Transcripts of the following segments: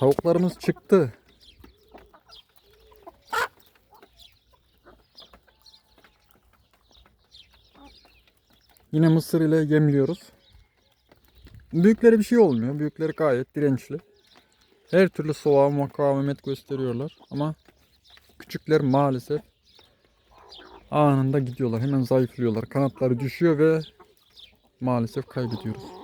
Tavuklarımız çıktı. Yine mısır ile yemliyoruz. Büyükleri bir şey olmuyor. Büyükleri gayet dirençli. Her türlü soğuğa mukavemet gösteriyorlar. Ama küçükler maalesef anında gidiyorlar. Hemen zayıflıyorlar. Kanatları düşüyor ve maalesef kaybediyoruz.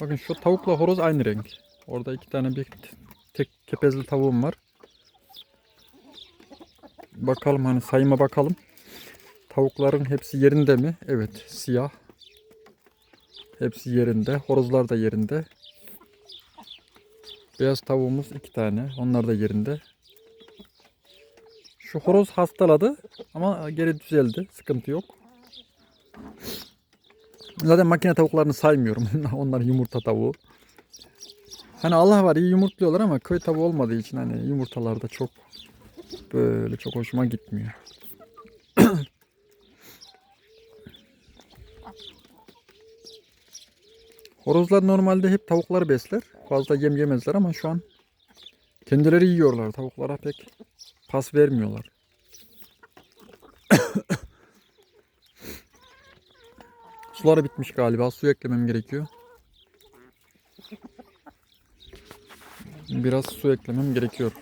Bakın şu tavukla horoz aynı renk. Orada iki tane bir tek kepezli tavuğum var. Bakalım hani sayıma bakalım. Tavukların hepsi yerinde mi? Evet, siyah. Hepsi yerinde. Horozlar da yerinde. Beyaz tavuğumuz iki tane. Onlar da yerinde. Şu horoz hastaladı ama geri düzeldi. Sıkıntı yok. Zaten makine tavuklarını saymıyorum. Onlar yumurta tavuğu. Hani Allah var iyi yumurtluyorlar ama köy tavuğu olmadığı için hani yumurtalarda çok böyle çok hoşuma gitmiyor. Horozlar normalde hep tavukları besler. Fazla yem yemezler ama şu an kendileri yiyorlar. Tavuklara pek pas vermiyorlar. Suları bitmiş galiba. Su eklemem gerekiyor. Biraz su eklemem gerekiyor.